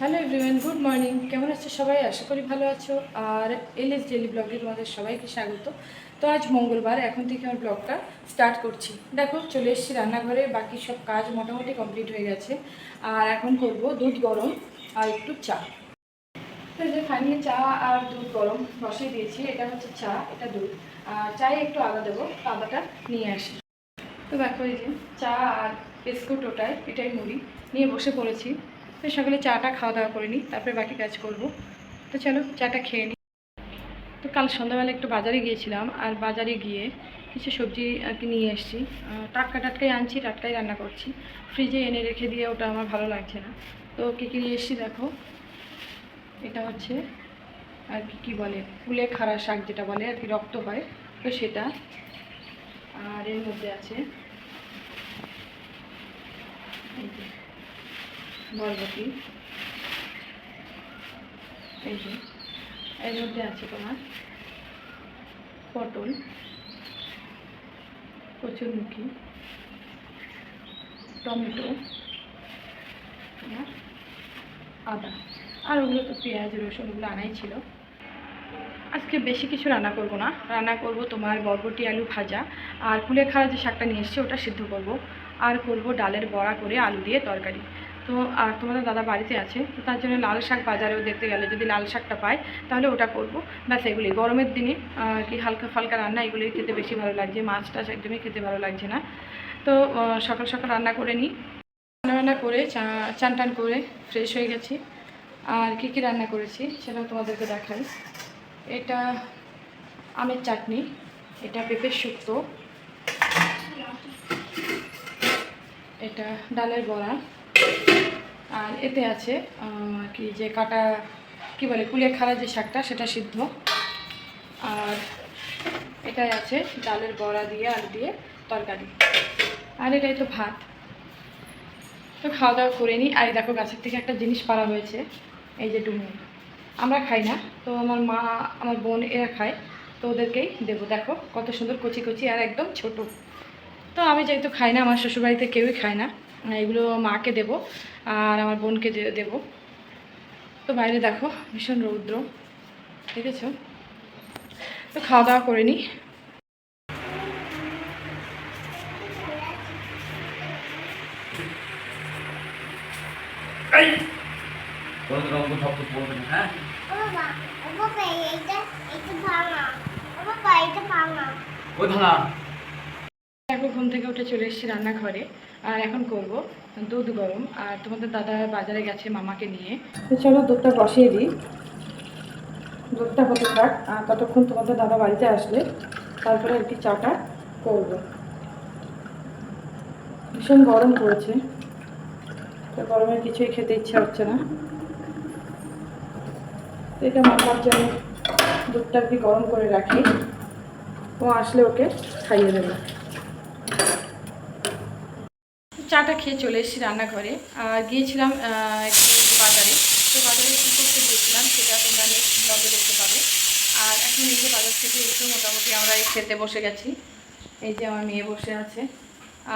Hello everyone good morning কেমন আছো সবাই? আশা করি ভালো আছো। আর এল এস ডেলি ব্লগে তোমাদের সবাইকে স্বাগত। তো আজ মঙ্গলবার, এখন থেকে আমার ব্লগটা স্টার্ট করছি। দেখো, চলে এসেছি রান্নাঘরে, বাকি সব কাজ মোটামুটি কমপ্লিট হয়ে গেছে। আর এখন করব দুধ গরম আর একটু চা। তো যে ফাইনালি চা আর দুধ গরম বসিয়ে দিয়েছি, এটা হচ্ছে চা, এটা দুধ। আর চায়ে একটু আদা দেবো, আদাটা নিয়ে আসি। তো দেখো এই যে চা আর বিস্কুট ওটাই, এটাই মুড়ি। নিয়ে বসে পড়েছি। তো সকালে চাটা খাওয়া দাওয়া করে নিই, তারপরে বাকি কাজ করব। তো চলো চাটা খেয়ে নিই। তো কাল সন্ধ্যাবেলা একটু বাজারে গিয়েছিলাম, আর বাজারে গিয়ে কিছু সবজি আর কি নিয়ে এসেছি টাটকা টাটকাই আনছি, টাটকাই রান্না করছি। ফ্রিজে এনে রেখে দিয়ে ওটা আমার ভালো লাগছে না। তো কী কী নিয়ে এসেছি দেখো। এটা হচ্ছে আর কি, কী বলে, ফুলে খাড়া শাক যেটা বলে, আর কি রক্ত হয়, তো সেটা। আর এর মধ্যে আছে বরবটি এই যে, এর মধ্যে আছে তোমার পটল, কচুরমুখী, টমেটো আদা। আর ওগুলো তো পেঁয়াজ, রসুন ওগুলো আনাই ছিল। আজকে বেশি কিছু রান্না করব না। রান্না করব তোমার বরবটি আলু ভাজা। আর কুলেখাড়া যে শাকটা নিয়ে এসেছি ওটা সিদ্ধ করব। আর করব ডালের বড়া করে আলু দিয়ে তরকারি। তো, আর তোমাদের দাদা বাড়িতে আছে, তো তার জন্য লাল শাক বাজারেও দেখতে গেলে যদি লাল শাকটা পাই তাহলে ওটা করব। ব্যাস এগুলি গরমের দিনে কি হালকা ফালকা রান্না, এগুলোই খেতে বেশি ভালো লাগছে। মাছ টাছ একদমই খেতে ভালো লাগছে না। তো সকাল সকাল রান্না করে নিই। রান্না করে চান টান করে ফ্রেশ হয়ে গেছি। আর কী কী রান্না করেছি, সেটাও তোমাদেরকে দেখাই। এটা আমের চাটনি, এটা পেঁপের শুক্তো, এটা ডালের বড়া। আর এতে আছে কি যে কাটা, কি বলে কুলে খাড়া যে শাকটা, সেটা সিদ্ধ। আর এটাই আছে ডালের বড়া দিয়ে, আলু দিয়ে তরকারি। আর এটাই তো ভাত। তো খাওয়া দাওয়া করে নিই। আর দেখো, গাছের থেকে একটা জিনিস পাড়া হয়েছে, এই যে ডুমুর। আমরা খাই না, তো আমার মা, আমার বোন এরা খায়, তো ওদেরকেই দেবো। দেখো, কত সুন্দর কচি কচি আর একদম ছোট। তো আমি যেহেতু খাই না, আমার শ্বশুরবাড়িতে কেউই খায় না। এগুলো মাকে দেবো আর আমার বোনকে দেবো। তো বাইরে দেখো ভীষণ রৌদ্র দেখেছ? তো খাওয়া দাওয়া করে নিই হ্যাঁ? ওই ভাঙা। এখন ঘুম থেকে উঠে চলে এসেছি রান্নাঘরে, আর এখন করব দুধ গরম, আর তোমাদের দাদা বাজারে গেছে মামাকে নিয়ে। তো চলো দুধটা বসিয়ে দিই। দুধটা হতে থাক, আর ততক্ষণ তোমাদের দাদা বাড়িতে আসলে তারপরে কি চাটা করব। ভীষণ গরম পড়েছে, তো গরমে কিছুই খেতে ইচ্ছা হচ্ছে না। এটা মামার জন্য দুধটা আর গরম করে রাখি। ও আসলে ওকে খাইয়ে দেবো। চাটা খেয়ে চলে এসেছি রান্নাঘরে। আর গিয়েছিলাম একটু বাজারে। তো বাজারে কী করতে গিয়েছিলাম সেটা তোমরা নেক্সট ব্লগে দেখতে পাবে। আর এখন এই যে বাজার থেকে একটু মোটামুটি আমরা এই খেতে বসে গেছি। এই যে আমার মেয়ে বসে আছে।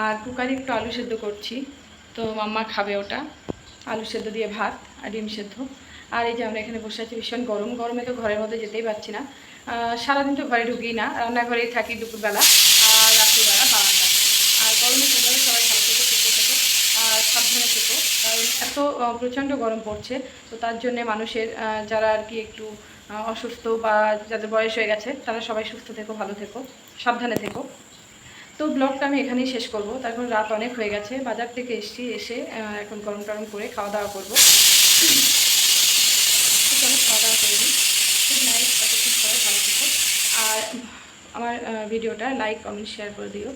আর কুকারে একটু আলু সেদ্ধ করছি। তো মাম্মা খাবে ওটা। আলু সেদ্ধ দিয়ে ভাত আর ডিম সেদ্ধ। আর এই যে আমরা এখানে বসে আছি, ভীষণ গরম। গরমে তো ঘরের মধ্যে যেতেই পারছি না। সারাদিন তো ঘরে ঢুকি না। রান্নাঘরেই থাকি দুপুরবেলা আর রাত্রিবেলা বারান্দা আর গরমে তোমরা সবাই ভালো থেকো সুস্থ থেকো আর সাবধানে থেকো কারণ এত প্রচণ্ড গরম পড়ছে, তো তার জন্যে মানুষের যারা আর কি একটু অসুস্থ বা যাদের বয়স হয়ে গেছে, তারা সবাই সুস্থ থেকো, ভালো থেকো, সাবধানে থেকো। তো ব্লগটা আমি এখানেই শেষ করব। তারপর রাত অনেক হয়ে গেছে, বাজার থেকে এসেছি, এসে এখন গরম টরম করে খাওয়া দাওয়া করব খাওয়া দাওয়া করে নিই। গুড ততক্ষণ ভালো থেকো। আর আমার ভিডিওটা লাইক কমেন্ট শেয়ার করে দিও।